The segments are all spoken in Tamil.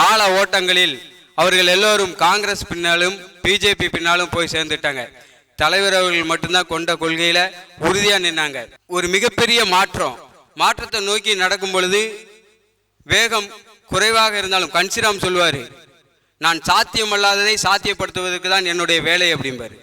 கால ஓட்டங்களில் அவர்கள் எல்லோரும் காங்கிரஸ் பின்னாலும் பிஜேபி பின்னாலும் போய் சேர்ந்துட்டாங்க. தலைவர் அவர்கள் மட்டும்தான் கொண்ட கொள்கையில உறுதியா நின்னாங்க. ஒரு மிகப்பெரிய மாற்றம். மாற்றத்தை நோக்கி நடக்கும் பொழுது வேகம் குறைவாக இருந்தாலும் கன்சிராம் சொல்வாரு நான் சாத்தியமல்லாததை சாத்தியப்படுத்துவதற்கு தான் என்னுடைய வேலை அப்படிம்பாரு.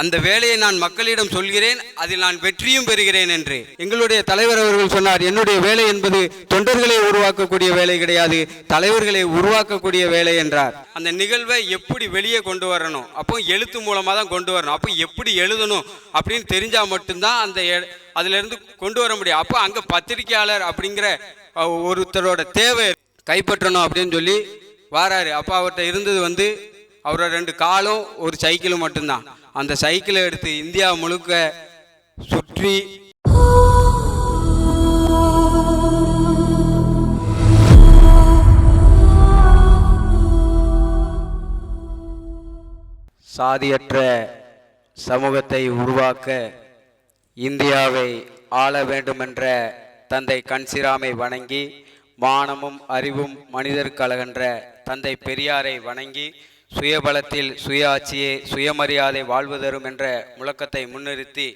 அந்த வேலையை நான் மக்களிடம் சொல்கிறேன் அதில் நான் வெற்றியும் பெறுகிறேன் என்று. எங்களுடைய தலைவர் அவர்கள் சொன்னார் என்னுடைய வேலை என்பது தொண்டர்களை உருவாக்கக்கூடிய வேலை கிடையாது தலைவர்களை உருவாக்கக்கூடிய வேலை என்றார். அந்த நிகழ்வை எப்படி வெளியே கொண்டு வரணும்? அப்போ எழுத்து மூலமாக தான் கொண்டு வரணும். அப்போ எப்படி எழுதணும் அப்படின்னு தெரிஞ்சால் மட்டும்தான் அந்த எ- கொண்டு வர முடியும். அப்போ அங்கே பத்திரிக்கையாளர் அப்படிங்கிற ஒருத்தரோட தேவை கைப்பற்றணும் அப்படின்னு சொல்லி வாராரு. அப்போ அவர்கிட்ட இருந்தது வந்து அவரோட ரெண்டு காலும் ஒரு சைக்கிளும் மட்டும்தான். அந்த சைக்கிளை எடுத்து இந்தியா முழுக்க சுற்றி சாதியற்ற சமூகத்தை உருவாக்க இந்தியாவை ஆள வேண்டுமென்ற தந்தை கன்சிராமை வணங்கி வானமும் அறிவும் மனிதருக்கு அழகென்ற தந்தை பெரியாரை வணங்கி சுயபலத்தில் சுய ஆட்சியே சுயமரியாதை வாழ்வு தரும் என்ற முழக்கத்தை முன்னிறுத்தி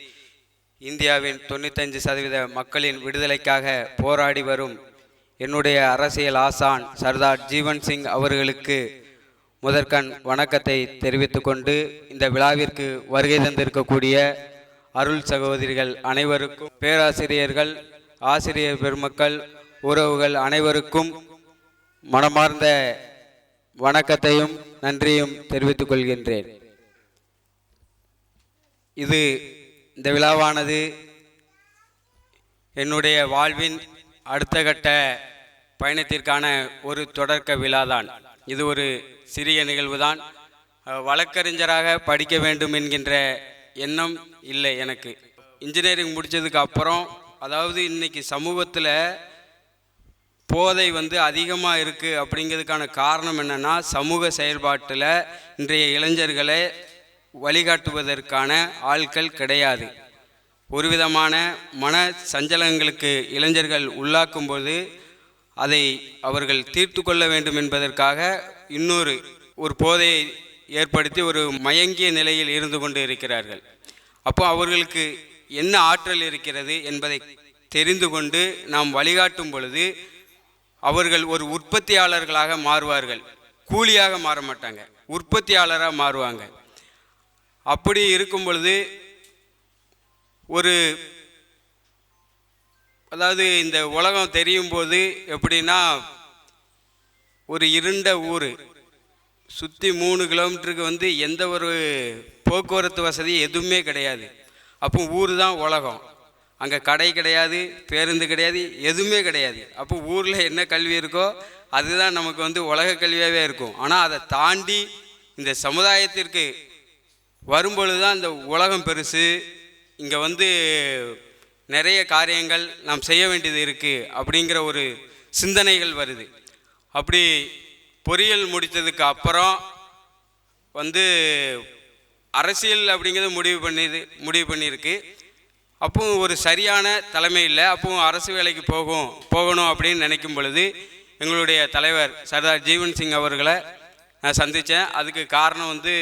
இந்தியாவின் தொண்ணூத்தஞ்சு சதவீத மக்களின் விடுதலைக்காக போராடி வரும் என்னுடைய அரசியல் ஆசான் சர்தார் ஜீவன் சிங் அவர்களுக்கு முதற்கண் வணக்கத்தை தெரிவித்து கொண்டு இந்த விழாவிற்கு வருகை தந்திருக்கக்கூடிய அருள் சகோதரிகள் அனைவருக்கும் பேராசிரியர்கள் ஆசிரியர் பெருமக்கள் உறவுகள் அனைவருக்கும் மனமார்ந்த வணக்கத்தையும் நன்றியும் தெரிவித்துக் கொள்கின்றேன். இது இந்த விழாவானது என்னுடைய வாழ்வின் அடுத்த கட்ட பயணத்திற்கான ஒரு தொடக்க விழாதான். இது ஒரு சிறிய நிகழ்வுதான். வழக்கறிஞராக படிக்க வேண்டும் என்கின்ற எண்ணம் இல்லை எனக்கு. இன்ஜினியரிங் முடித்ததுக்கு அப்புறம் அதாவது இன்னைக்கு சமூகத்தில் போதை வந்து அதிகமாக இருக்குது அப்படிங்கிறதுக்கான காரணம் என்னென்னா சமூக செயல்பாட்டில் இன்றைய இளைஞர்களை வழிகாட்டுவதற்கான ஆட்கள் கிடையாது. ஒரு விதமான மன சஞ்சலங்களுக்கு இளைஞர்கள் உள்ளாக்கும்போது அதை அவர்கள் தீர்த்து கொள்ள வேண்டும் என்பதற்காக இன்னொரு ஒரு போதையை ஏற்படுத்தி ஒரு மயங்கிய நிலையில் இருந்து கொண்டு இருக்கிறார்கள். அப்போ அவர்களுக்கு என்ன ஆற்றல் இருக்கிறது என்பதை தெரிந்து கொண்டு நாம் வழிகாட்டும் பொழுது அவர்கள் ஒரு உற்பத்தியாளர்களாக மாறுவார்கள். கூலியாக மாற மாட்டாங்க. உற்பத்தியாளராக மாறுவாங்க. அப்படி இருக்கும் பொழுது ஒரு அதாவது இந்த உலகம் தெரியும் போது எப்படின்னா ஒரு இருண்ட ஊர். சுற்றி மூணு கிலோமீட்டருக்கு வந்து எந்த ஒரு போக்குவரத்து வசதி எதுவுமே கிடையாது. அப்போ ஊர் தான் உலகம். அங்கே கடை கிடையாது பேருந்து கிடையாது எதுவுமே கிடையாது. அப்போ ஊரில் என்ன கல்வி இருக்கோ அதுதான் நமக்கு வந்து உலக கல்வியாகவே இருக்கும். ஆனால் அதை தாண்டி இந்த சமுதாயத்திற்கு வரும்பொழுது தான் இந்த உலகம் பெருசு. இங்கே வந்து நிறைய காரியங்கள் நாம் செய்ய வேண்டியது இருக்குது அப்படிங்கிற ஒரு சிந்தனைகள் வருது. அப்படி பொறியியல் முடித்ததுக்கு அப்புறம் வந்து அரசியல் அப்படிங்கிறது முடிவு பண்ணிது முடிவு பண்ணியிருக்கு. அப்போ ஒரு சரியான தலைமை இல்லை. அப்போ அரசு வேலைக்கு போகும் போகணும் அப்படின்னு நினைக்கும் பொழுது எங்களுடைய தலைவர் சர்தார் ஜீவன் சிங் அவர்களை நான் சந்தித்தேன் அதுக்கு காரணம் வந்து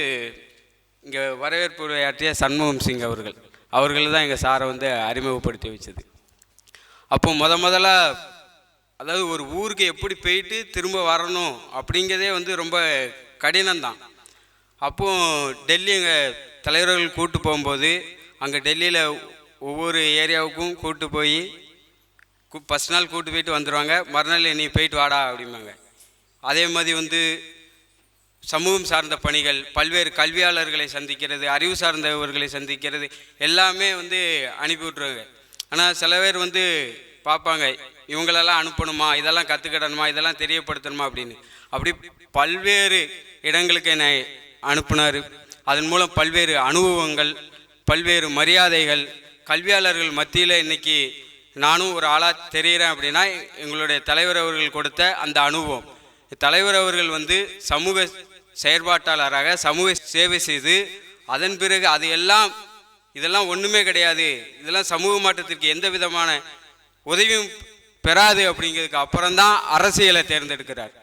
இங்கே வரவேற்பு உரையாற்றிய சண்முகம் சிங் அவர்கள். அவர்கள் தான் எங்கள் சாரை வந்து அறிமுகப்படுத்தி வச்சது. அப்போ முத முதல்ல அதாவது ஒரு ஊருக்கு எப்படி போயிட்டு திரும்ப வரணும் அப்படிங்கிறதே வந்து ரொம்ப கடினம்தான். அப்போ டெல்லி எங்கள் தலைவர்கள் கூட்டு போகும்போது அங்கே டெல்லியில் ஒவ்வொரு ஏரியாவுக்கும் கூப்பிட்டு போய் ஃபஸ்ட் நாள் கூப்பிட்டு போயிட்டு வந்துடுவாங்க மறுநாள் நீ போயிட்டு வாடா அப்படிம்பாங்க. அதே மாதிரி வந்து சமூகம் சார்ந்த பணிகள் பல்வேறு கல்வியாளர்களை சந்திக்கிறது அறிவு சார்ந்தவர்களை சந்திக்கிறது எல்லாமே வந்து அனுப்பி விட்ருவாங்க ஆனால் சில பேர் வந்து பார்ப்பாங்க இவங்களெல்லாம் அனுப்பணுமா? இதெல்லாம் கற்றுக்கிடணுமா இதெல்லாம் தெரியப்படுத்தணுமா? அப்படின்னு. அப்படி பல்வேறு இடங்களுக்கு என்னை அனுப்புனார். அதன் மூலம் பல்வேறு அனுபவங்கள் பல்வேறு மரியாதைகள் கல்வியாளர்கள் மத்தியில் இன்னைக்கு நானும் ஒரு ஆளாக தெரிகிறேன் அப்படின்னா எங்களுடைய தலைவர் அவர்கள் கொடுத்த அந்த அனுபவம். தலைவர் அவர்கள் வந்து சமூக செயற்பாட்டாளராக சமூக சேவை செய்து அதன் பிறகு அது எல்லாம் இதெல்லாம் ஒன்றுமே கிடையாது. இதெல்லாம் சமூக மாற்றத்திற்கு எந்த விதமான உதவியும் பெறாது அப்படிங்கிறதுக்கு அப்புறம்தான் அரசியலை தேர்ந்தெடுக்கிறார்.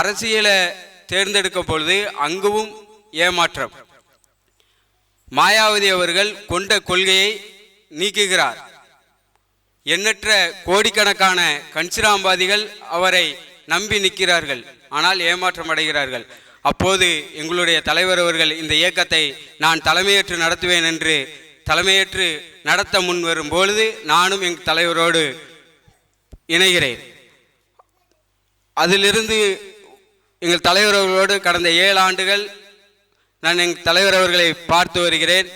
அரசியலை தேர்ந்தெடுக்கும் பொழுது அங்கவும் ஏமாற்றம். மாயாவதி அவர்கள் கொண்ட கொள்கையை நீக்குகிறார். எண்ணற்ற கோடிக்கணக்கான கன்சிராம்பாதிகள் அவரை நம்பி நிற்கிறார்கள். ஆனால் ஏமாற்றம் அடைகிறார்கள். அப்போது எங்களுடைய தலைவர் அவர்கள் இந்த இயக்கத்தை நான் தலைமையேற்று நடத்துவேன் என்று தலைமையேற்று நடத்த முன் வரும் பொழுது நானும் எங்கள் தலைவரோடு இணைகிறேன். அதிலிருந்து எங்கள் தலைவர் அவர்களோடு கடந்த ஏழு ஆண்டுகள் நான் எங்கள் தலைவர் அவர்களை பார்த்து வருகிறேன்.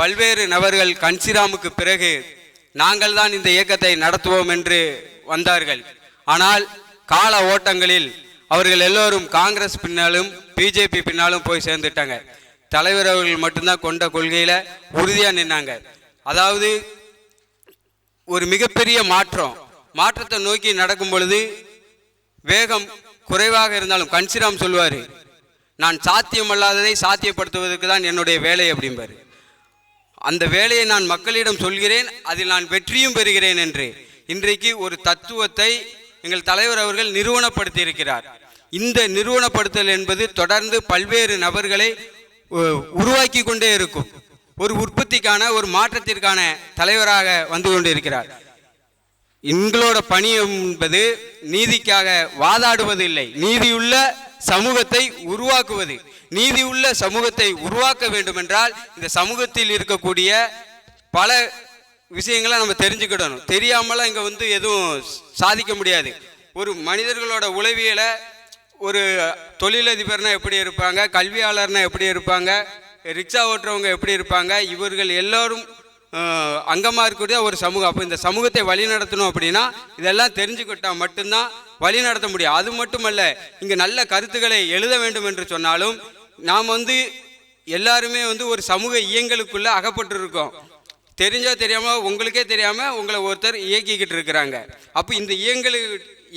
பல்வேறு நபர்கள் கன்சிராமுக்கு பிறகு நாங்கள் தான் இந்த இயக்கத்தை நடத்துவோம் என்று வந்தார்கள். ஆனால் கால ஓட்டங்களில் அவர்கள் எல்லோரும் காங்கிரஸ் பின்னாலும் பிஜேபி பின்னாலும் போய் சேர்ந்துட்டாங்க. தலைவர் அவர்கள் மட்டும்தான் கொண்ட கொள்கையில் உறுதியாக நின்னாங்க. அதாவது ஒரு மிகப்பெரிய மாற்றம். மாற்றத்தை நோக்கி நடக்கும் பொழுது வேகம் குறைவாக இருந்தாலும் கன்சிராம் சொல்வார் நான் சாத்தியமல்லாததை சாத்தியப்படுத்துவதற்கு தான் என்னுடைய வேலை அப்படிம்பாரு. அந்த வேலையை நான் மக்களிடம் சொல்கிறேன் அதில் நான் வெற்றியும் பெறுகிறேன் என்று. இன்றைக்கு ஒரு தத்துவத்தை எங்கள் தலைவர் அவர்கள் நிறுவனப்படுத்தியிருக்கிறார். இந்த நிறுவனப்படுத்தல் என்பது தொடர்ந்து பல்வேறு நபர்களை உருவாக்கி கொண்டே இருக்கும். ஒரு உற்பத்திக்கான ஒரு மாற்றத்திற்கான தலைவராக வந்து கொண்டிருக்கிறார். எங்களோட பணி என்பது நீதிக்காக வாதாடுவது இல்லை நீதியுள்ள சமூகத்தை உருவாக்குவது. நீதி உள்ள சமூகத்தை உருவாக்க வேண்டுமென்றால் இந்த சமூகத்தில் இருக்கக்கூடிய பல விஷயங்களை நம்ம தெரிஞ்சுக்கிடணும். தெரியாமலாம் இங்கே வந்து எதுவும் சாதிக்க முடியாது. ஒரு மனிதர்களோட உளவியலை ஒரு தொழிலதிபர்னா எப்படி இருப்பாங்க? கல்வியாளர்னா எப்படி இருப்பாங்க? ரிக்ஷா ஓட்டுறவங்க எப்படி இருப்பாங்க? இவர்கள் எல்லோரும் அங்கமாக இருக்கக்கூடிய ஒரு சமூகம். அப்போ இந்த சமூகத்தை வழிநடத்தணும் அப்படின்னா இதெல்லாம் தெரிஞ்சுக்கிட்டா மட்டும்தான் வழி நடத்த முடியும். அது மட்டுமல்ல இங்கே நல்ல கருத்துக்களை எழுத வேண்டும் என்று சொன்னாலும் நாம் வந்து எல்லாருமே வந்து ஒரு சமூக இயங்களுக்குள்ளே அகப்பட்டு இருக்கோம் தெரிஞ்சோ தெரியாமல் உங்களுக்கே தெரியாமல் உங்களை ஒருத்தர் இயக்கிக்கிட்டு இருக்கிறாங்க. அப்போ இந்த இயங்கலு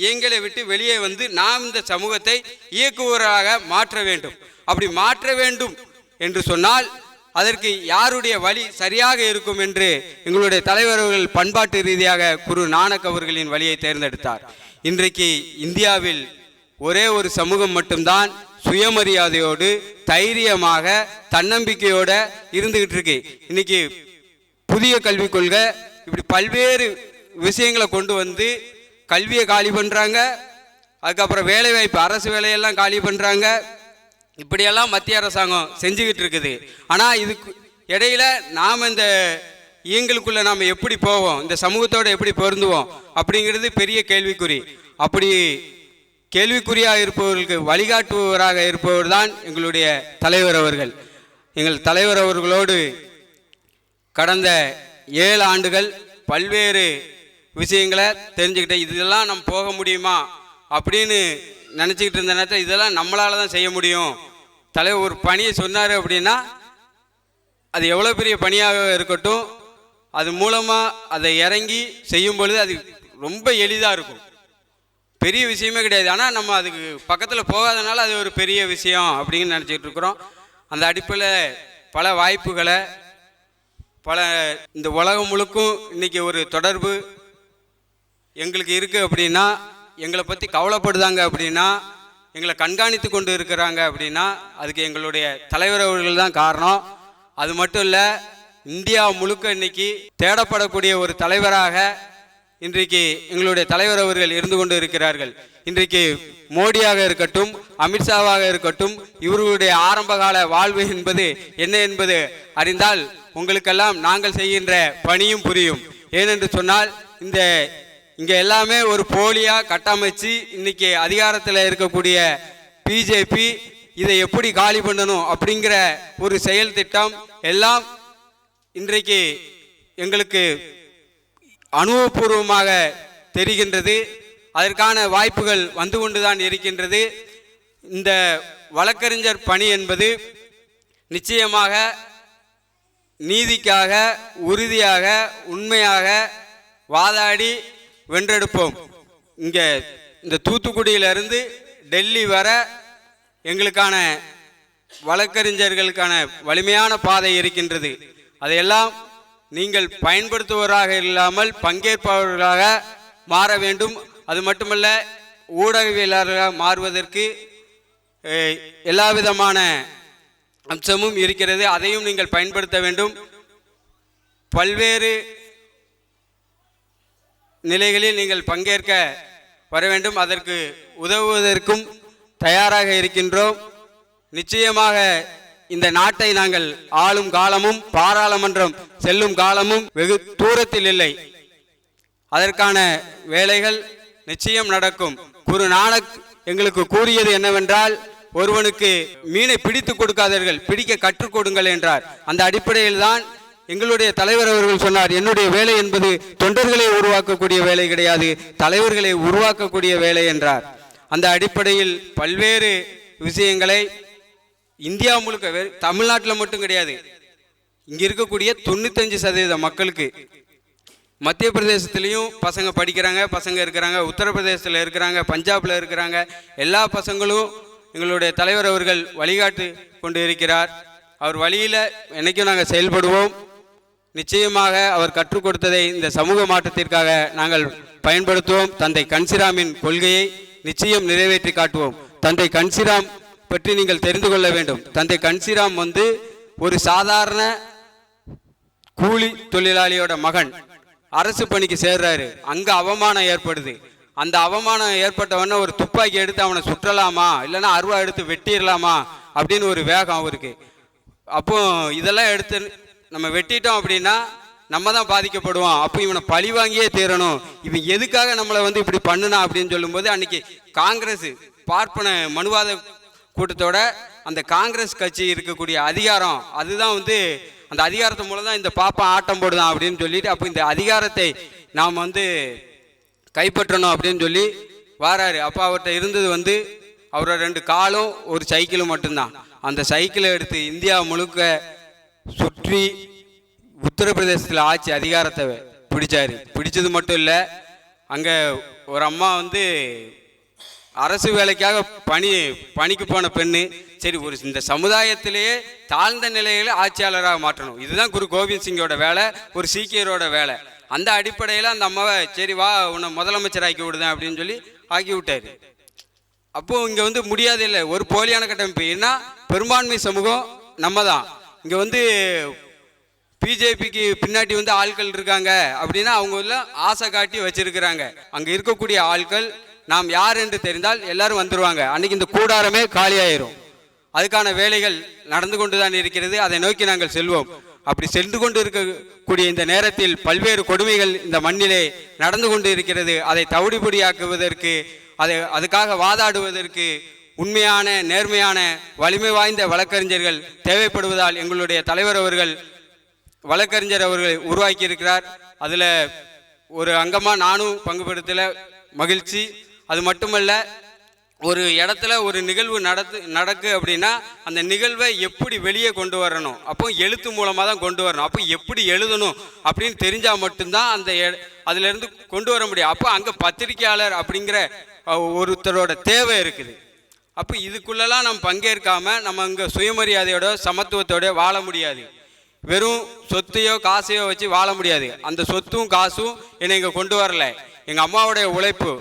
இயங்கலை விட்டு வெளியே வந்து நாம் இந்த சமூகத்தை இயக்குவராக மாற்ற வேண்டும். அப்படி மாற்ற வேண்டும் என்று சொன்னால் அதற்கு யாருடைய வழி சரியாக இருக்கும் என்று எங்களுடைய தலைவர்கள் பண்பாட்டு ரீதியாக குரு நானக் அவர்களின் வழியை தேர்ந்தெடுத்தார். இன்றைக்கு இந்தியாவில் ஒரே ஒரு சமூகம் மட்டும்தான் சுயமரியாதையோடு தைரியமாக தன்னம்பிக்கையோட இருந்துகிட்டு இருக்கு. இன்னைக்கு புதிய கல்விக் கொள்கை இப்படி பல்வேறு விஷயங்களை கொண்டு வந்து கல்வியை காலி பண்ணுறாங்க அதுக்கப்புறம் வேலை வாய்ப்பு அரசு வேலையெல்லாம் காலி பண்ணுறாங்க இப்படியெல்லாம் மத்திய அரசாங்கம் செஞ்சுக்கிட்டு இருக்குது. ஆனால் இதுக்கு இடையில நாம் இந்த இயங்களுக்குள்ள நாம் எப்படி போவோம்? இந்த சமூகத்தோடு எப்படி பொருந்துவோம்? அப்படிங்கிறது பெரிய கேள்விக்குறி. அப்படி கேள்விக்குறியாக இருப்பவர்களுக்கு வழிகாட்டுபவராக இருப்பவர் தான் எங்களுடைய தலைவர் அவர்கள். எங்கள் தலைவர் அவர்களோடு கடந்த ஏழு ஆண்டுகள் பல்வேறு விஷயங்களை தெரிஞ்சுக்கிட்டேன். இதெல்லாம் நம்ம போக முடியுமா? அப்படின்னு நினச்சிக்கிட்டு இருந்த நேரத்தில் இதெல்லாம் நம்மளால தான் செய்ய முடியும். தலைவர் ஒரு பணியை சொன்னார் அப்படின்னா அது எவ்வளோ பெரிய பணியாக இருக்கட்டும் அது மூலமாக அதை இறங்கி செய்யும் பொழுது அது ரொம்ப எளிதாக இருக்கும். பெரிய விஷயமே கிடையாது. ஆனால் நம்ம அதுக்கு பக்கத்தில் போகாதனால அது ஒரு பெரிய விஷயம் அப்படின்னு நினச்சிக்கிட்டு இருக்கிறோம். அந்த அடிப்பில் பல வாய்ப்புகளை பல இந்த உலகம் முழுக்கும் இன்றைக்கி ஒரு தொடர்பு எங்களுக்கு இருக்குது அப்படின்னா எங்களை பற்றி கவலைப்படுதாங்க அப்படின்னா எங்களை கண்காணித்து கொண்டு இருக்கிறாங்க அப்படின்னா அதுக்கு எங்களுடைய தலைவர் அவர்கள் தான் காரணம். அது மட்டும் இல்லை இந்தியா முழுக்க இன்னைக்கு தேடப்படக்கூடிய ஒரு தலைவராக இன்றைக்கு எங்களுடைய தலைவர் அவர்கள் இருந்து கொண்டு இருக்கிறார்கள். இன்றைக்கு மோடியாக இருக்கட்டும் அமித்ஷாவாக இருக்கட்டும் இவர்களுடைய ஆரம்பகால வாழ்வு என்பது என்ன என்பது அறிந்தால் உங்களுக்கெல்லாம் நாங்கள் செய்கின்ற பணியும் புரியும். ஏனென்று சொன்னால் இந்த இங்கே எல்லாமே ஒரு போலியாக கட்டமைச்சு இன்னைக்கு அதிகாரத்தில் இருக்கக்கூடிய பிஜேபி இதை எப்படி காலி பண்ணணும் அப்படிங்கிற ஒரு செயல் திட்டம் எல்லாம் இன்றைக்கு எங்களுக்கு அனுபவபூர்வமாக தெரிகின்றது. அதற்கான வாய்ப்புகள் வந்து கொண்டுதான் இருக்கின்றது. இந்த வழக்கறிஞர் பணி என்பது நிச்சயமாக நீதிக்காக உறுதியாக உண்மையாக வாதாடி வென்றெடுப்போம். இங்கே இந்த தூத்துக்குடியிலிருந்து டெல்லி வர எங்களுக்கான வழக்கறிஞர்களுக்கான வலிமையான பாதை இருக்கின்றது. அதையெல்லாம் நீங்கள் பயன்படுத்துவராக இல்லாமல் பங்கேற்பவர்களாக மாற வேண்டும். அது மட்டுமல்ல ஊடகவியலாளராக மாறுவதற்கு எல்லாவிதமான எல்லா விதமான அம்சமும் இருக்கிறது. அதையும் நீங்கள் பயன்படுத்த வேண்டும். பல்வேறு நிலைகளில் நீங்கள் பங்கேற்க வர வேண்டும். அதற்கு உதவுவதற்கும் தயாராக இருக்கின்றோம். நிச்சயமாக இந்த நாட்டை நாங்கள் ஆளும் காலமும் பாராளுமன்றம் செல்லும் காலமும் வெகு தூரத்தில் இல்லை. அதற்கான வேலைகள் நிச்சயம் நடக்கும். குரு நானக் எங்களுக்கு கூறியது என்னவென்றால் ஒருவனுக்கு மீனை பிடித்து கொடுக்காதீர்கள் பிடிக்க கற்றுக் கொடுங்கள் என்றார். அந்த அடிப்படையில் தான் எங்களுடைய தலைவர் அவர்கள் சொன்னார் என்னுடைய வேலை என்பது தொண்டர்களை உருவாக்கக்கூடிய வேலை கிடையாது தலைவர்களை உருவாக்கக்கூடிய வேலை என்றார். அந்த அடிப்படையில் பல்வேறு விஷயங்களை இந்தியா முழுக்க தமிழ்நாட்டில் மட்டும் கிடையாது இங்கே இருக்கக்கூடிய தொண்ணூத்தஞ்சு சதவீத மக்களுக்கு மத்திய பிரதேசத்துலேயும் பசங்க படிக்கிறாங்க பசங்க இருக்கிறாங்க உத்தரப்பிரதேசத்தில் இருக்கிறாங்க பஞ்சாபில் இருக்கிறாங்க எல்லா பசங்களும் எங்களுடைய தலைவர் அவர்கள் வழிகாட்டு கொண்டு இருக்கிறார். அவர் வழியில் என்னைக்கும் நாங்கள் செயல்படுவோம். நிச்சயமாக அவர் கற்றுக் கொடுத்ததை இந்த சமூக மாற்றத்திற்காக நாங்கள் பயன்படுத்துவோம். தந்தை கன்சிராமின் கொள்கையை நிச்சயம் நிறைவேற்றி காட்டுவோம். தந்தை கன்சிராம் பற்றி நீங்கள் தெரிந்து கொள்ள வேண்டும். தந்தை கன்சிராம் வந்து ஒரு சாதாரண கூலி தொழிலாளியோட மகன். அரசு பணிக்கு சேர்றாரு. அங்க அவமானம் ஏற்படுது. அந்த அவமானம் ஏற்பட்டவொடனே ஒரு துப்பாக்கி எடுத்து அவனை சுற்றலாமா? இல்லைன்னா அருவா எடுத்து வெட்டிடலாமா அப்படின்னு ஒரு வேகம் அவருக்கு. அப்போ இதெல்லாம் எடுத்து நம்ம வெட்டிட்டோம் அப்படின்னா நம்ம தான் பாதிக்கப்படுவோம். அப்போ இவனை பழி வாங்கியே தீரணும். இவன் எதுக்காக நம்மளை வந்து இப்படி பண்ணுனா அப்படின்னு சொல்லும்போது அன்னைக்கு காங்கிரஸ் பார்ப்பன மனுவாத கூட்டத்தோட அந்த காங்கிரஸ் கட்சி இருக்கக்கூடிய அதிகாரம் அதுதான் வந்து அந்த அதிகாரத்து மூலம் தான் இந்த பாப்பா ஆட்டம் போடுதான் அப்படின்னு சொல்லிட்டு அப்போ இந்த அதிகாரத்தை நாம் வந்து கைப்பற்றணும் அப்படின்னு சொல்லி வாராரு. அப்போ அவர்கிட்ட இருந்தது வந்து அவரோட ரெண்டு காலும் ஒரு சைக்கிளும் மட்டும்தான். அந்த சைக்கிளை எடுத்து இந்தியா முழுக்க சுற்றி உத்தரப்பிரதேசத்தில் ஆட்சி அதிகாரத்தை பிடிச்சாரு. பிடிச்சது மட்டும் இல்லை அங்கே ஒரு அம்மா வந்து அரசு வேலைக்காக பணி பணிக்கு போன பெண்ணு. சரி ஒரு இந்த சமுதாயத்திலேயே தாழ்ந்த நிலையில் ஆட்சியாளராக மாற்றணும். இதுதான் குரு கோவிந்த் சிங்கோட வேலை ஒரு சீக்கியரோட வேலை. அந்த அடிப்படையில் அந்த அம்மாவை சரி வா உன்னை முதலமைச்சர் ஆக்கி விடுதேன் அப்படின்னு சொல்லி ஆக்கி விட்டார். அப்போது இங்கே வந்து முடியாது இல்லை. ஒரு போலியான கட்டமைப்பு. ஏன்னா பெரும்பான்மை சமூகம் நம்ம தான் இங்கே வந்து பிஜேபிக்கு பின்னாடி வந்து ஆட்கள் இருக்காங்க அப்படின்னா அவங்க எல்லாம் ஆசை காட்டி வச்சிருக்கிறாங்க. அங்கே இருக்கக்கூடிய ஆட்கள் நாம் யார் என்று தெரிந்தால் எல்லாரும் வந்துடுவாங்க அன்னைக்கு இந்த கூடாரமே காலியாயிரும். அதுக்கான வேலைகள் நடந்து கொண்டு தான் இருக்கிறது. அதை நோக்கி நாங்கள் செல்வோம். அப்படி சென்று கொண்டு இருக்கக்கூடிய இந்த நேரத்தில் பல்வேறு கொடுமைகள் இந்த மண்ணிலே நடந்து கொண்டு இருக்கிறது. அதை தவிடுபடியாக்குவதற்கு அதை அதுக்காக வாதாடுவதற்கு உண்மையான நேர்மையான வலிமை வாய்ந்த வழக்கறிஞர்கள் தேவைப்படுவதால் எங்களுடைய தலைவர் அவர்கள் வழக்கறிஞர் அவர்கள் உருவாக்கி இருக்கிறார் அதில் ஒரு அங்கமாக நானும் பங்கு பெறுத்தல மகிழ்ச்சி. அது மட்டுமல்ல ஒரு இடத்துல ஒரு நிகழ்வு நடத்து நடக்கு அப்படின்னா அந்த நிகழ்வை எப்படி வெளியே கொண்டு வரணும்? அப்போ எழுத்து மூலமாக தான் கொண்டு வரணும். அப்போ எப்படி எழுதணும் அப்படின்னு தெரிஞ்சால் மட்டும்தான் அந்த எ- அதிலிருந்து கொண்டு வர முடியும். அப்போ அங்கே பத்திரிக்கையாளர் அப்படிங்கிற ஒருத்தரோட தேவை இருக்குது. அப்போ இதுக்குள்ளெல்லாம் நம்ம பங்கேற்காம நம்ம இங்கே சுயமரியாதையோட சமத்துவத்தோட வாழ முடியாது. வெறும் சொத்தையோ காசையோ வச்சு வாழ முடியாது. அந்த சொத்தும் காசும் என்னை இங்கே கொண்டு வரல. எங்கள் அம்மாவுடைய உழைப்பு.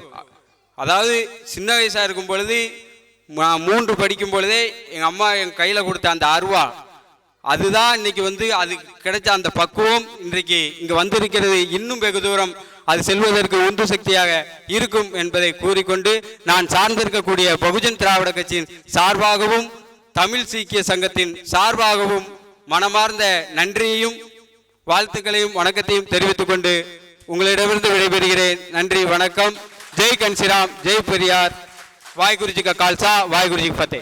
அதாவது சின்ன வயசாக இருக்கும் பொழுது நான் மூன்று படிக்கும் பொழுதே எங்கள் அம்மா என் கையில் கொடுத்த அந்த அருவா. அதுதான் இன்னைக்கு வந்து அது கிடைச்ச அந்த பக்குவம் இன்றைக்கு இங்கே வந்திருக்கிறது. இன்னும் வெகு தூரம் அது செல்வதற்கு உந்து சக்தியாக இருக்கும் என்பதை கூறிக்கொண்டு நான் சார்ந்திருக்கக்கூடிய பகுஜன் திராவிட கட்சியின் சார்பாகவும் தமிழ் சீக்கிய சங்கத்தின் சார்பாகவும் மனமார்ந்த நன்றியையும் வாழ்த்துக்களையும் வணக்கத்தையும் தெரிவித்துக் கொண்டு உங்களிடமிருந்து விடைபெறுகிறேன். நன்றி வணக்கம். ஜெய் கன்சிராம் ஜெய் பெரியார். வாய்குருஜி கா கால்சா வாய்குருஜி ஃபத்தே.